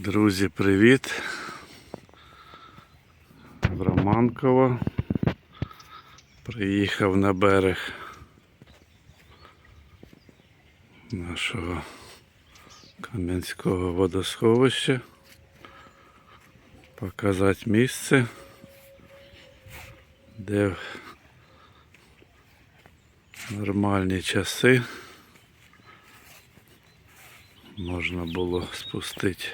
Друзі, привіт! В Романково. Приїхав на берег нашого Кам'янського водосховища. Показати місце, де в нормальні часи можна було спустити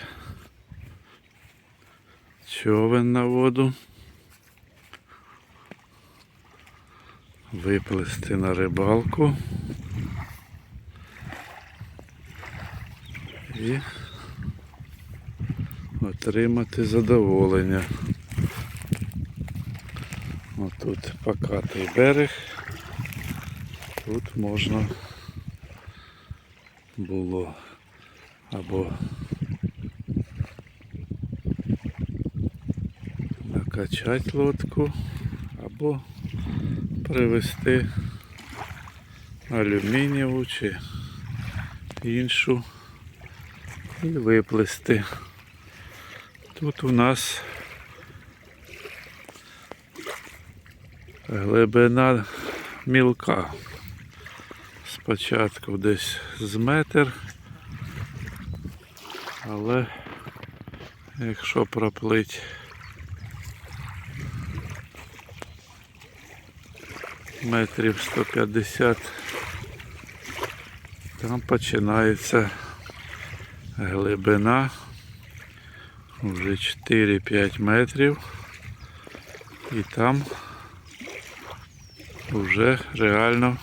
човен на воду, виплисти на рибалку і отримати задоволення. Отут покатий берег. Тут можна було або накачати лодку, або привезти алюмінієву чи іншу і виплести. Тут у нас глибина мілка. Спочатку десь з метр, але якщо проплить метрів 150, там починається глибина вже 4-5 метрів і там вже реально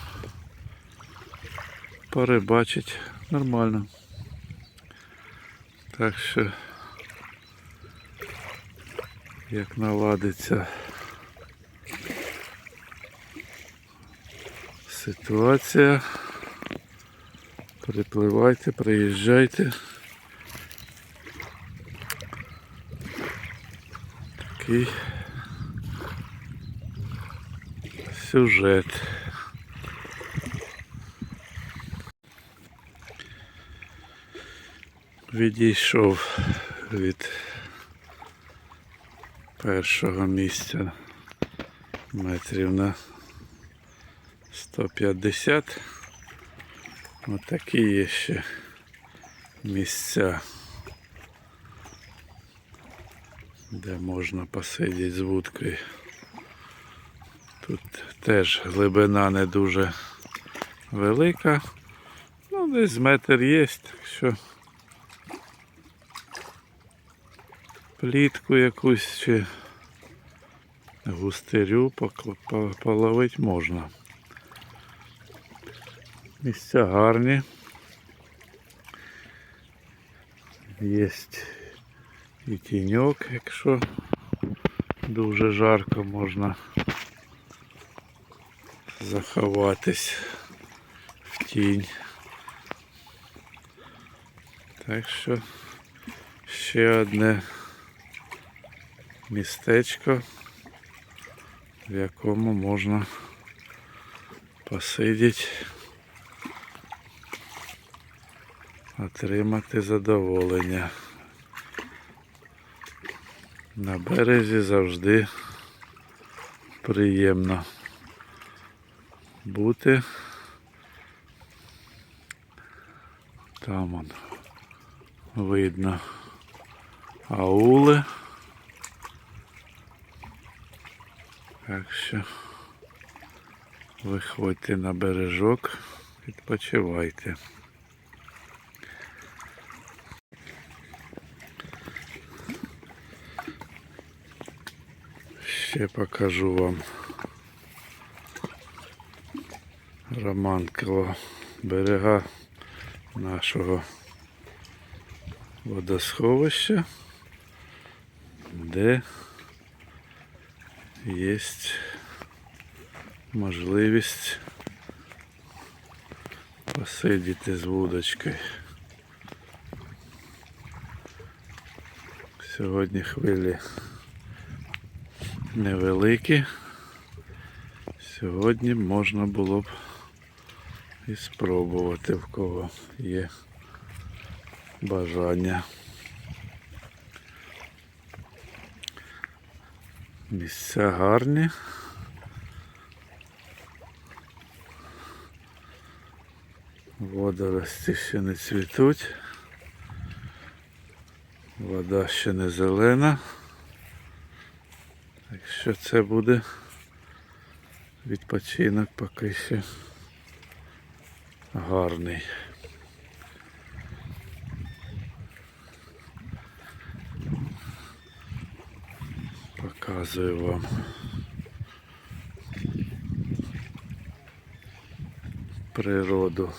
порибачить нормально. Так що як наладиться ситуація, припливайте, приїжджайте. Такий сюжет. Відійшов від першого місця метрів на 150. Отакі є ще місця, де можна посидіти з вудкою. Тут теж глибина не дуже велика. Ну, десь метр є, так що плітку якусь чи густирю половити можна. Місця гарні. Є і тіньок, якщо дуже жарко можна заховатись в тінь. Так що ще одне містечко, в якому можна посидіти, отримати задоволення. На березі завжди приємно бути. Там он видно аули. Так що виходьте на бережок, відпочивайте. Ще покажу вам Романково берега нашого водосховища, де є можливість посидіти з вудочкою. Сьогодні хвилі невеликі. Сьогодні можна було б і спробувати в кого є бажання. Місця гарні. Водорості ще не цвітуть, вода ще не зелена. Так що це буде відпочинок поки ще гарний. Показую вам. Природу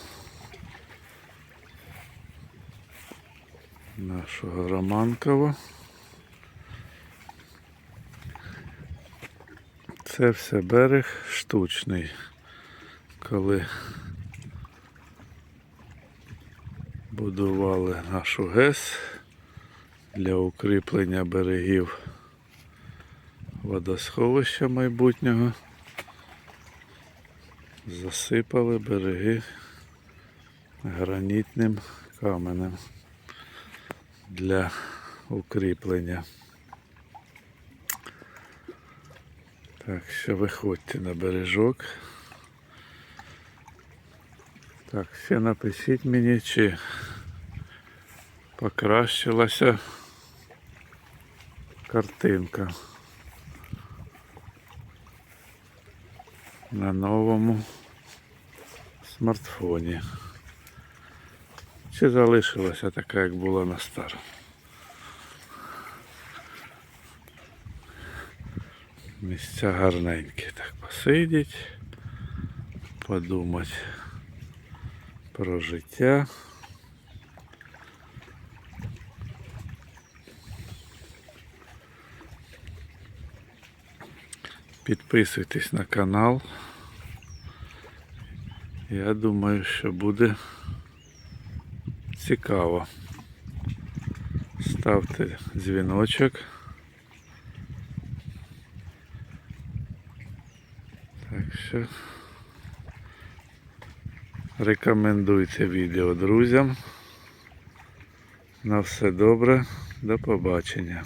нашого Романкова. Це все берег штучний, коли будували нашу ГЕС для укріплення берегів водосховища майбутнього. Засипали береги гранітним каменем для укріплення. Так що виходьте на бережок. Так, ще напишіть мені, чи покращилася картинка на новому смартфоні. Чи залишилася така, як була на старому? Місця гарненькі. Так посидіть, подумати про життя. Підписуйтесь на канал. Я думаю, що буде цікаво. Ставте дзвіночок. Так що рекомендуйте відео друзям. На все добре, до побачення.